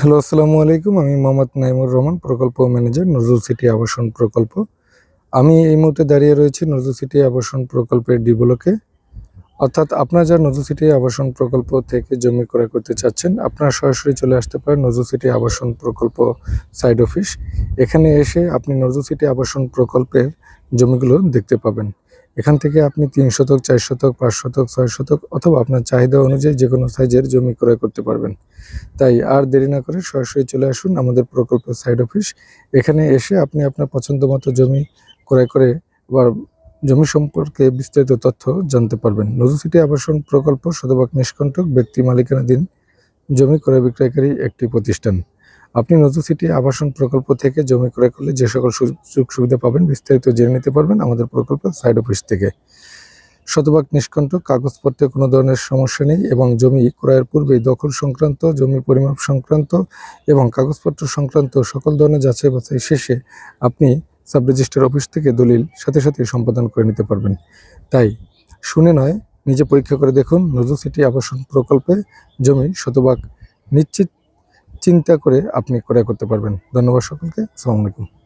Hello, আসসালামু আলাইকুম। আমি মোহাম্মদ নাইমুর রহমান, প্রকল্প ম্যানেজার, নজরুল সিটি আবাসন প্রকল্প। আমি এই মুহূর্তে দাঁড়িয়ে রয়েছি নজরুল সিটি আবাসন প্রকল্পের ডি ব্লকে অর্থাৎ আপনারা যারা নজরুল সিটি আবাসন প্রকল্প থেকে জমি ক্রয় করতে চাচ্ছেন, আপনারা সরাসরি চলে আসতে পারেন নজরুল সিটি আবাসন প্রকল্প সাইড অফিস। এখানে এসে আপনি নজরুল সিটি আবাসন প্রকল্পের জমিগুলো দেখতে পাবেন। এখান থেকে আপনি তিন শতক, চার শতক, পাঁচ শতক, ছয় শতক অথবা আপনার চাহিদা অনুযায়ী যে কোনো সাইজের জমি ক্রয় করতে পারবেন। তাই আর দেরি না করে সরাসরি চলে আসুন আমাদের প্রকল্প সাইড অফিস। এখানে এসে আপনি আপনার পছন্দ মতো জমি ক্রয় করে বা জমি সম্পর্কে বিস্তারিত তথ্য জানতে পারবেন। নজরুল সিটি আবাসন প্রকল্প শতভাগ নিষ্কণ্টক ব্যক্তি মালিকানাধীন জমি ক্রয় বিক্রয়কারী একটি প্রতিষ্ঠান। আপনি নজরুল সিটি আবাসন প্রকল্প থেকে জমি ক্রয় করলে যে সকল সুযোগ সুবিধা পাবেন বিস্তারিত জেনে নিতে পারবেন আমাদের প্রকল্প সাইড অফিস থেকে। শতভাগ নিষ্কণ্ঠ, কাগজপত্রে কোনো ধরনের সমস্যা নেই এবং জমি ক্রয়ের পূর্বেই দখল সংক্রান্ত জমি পরিমাপ সংক্রান্ত এবং কাগজপত্র সংক্রান্ত সকল ধরনের যাচাই বাছাই শেষে আপনি সাব রেজিস্টার অফিস থেকে দলিল সাথে সাথে সম্পাদন করে নিতে পারবেন। তাই শুনে নয়, নিজে পরীক্ষা করে দেখুন নজরুল সিটি আবাসন প্রকল্পে জমি শতভাগ নিশ্চিত চিন্তা করে আপনি ক্রয় করতে পারবেন। ধন্যবাদ সকলকে। আসসালামু আলাইকুম।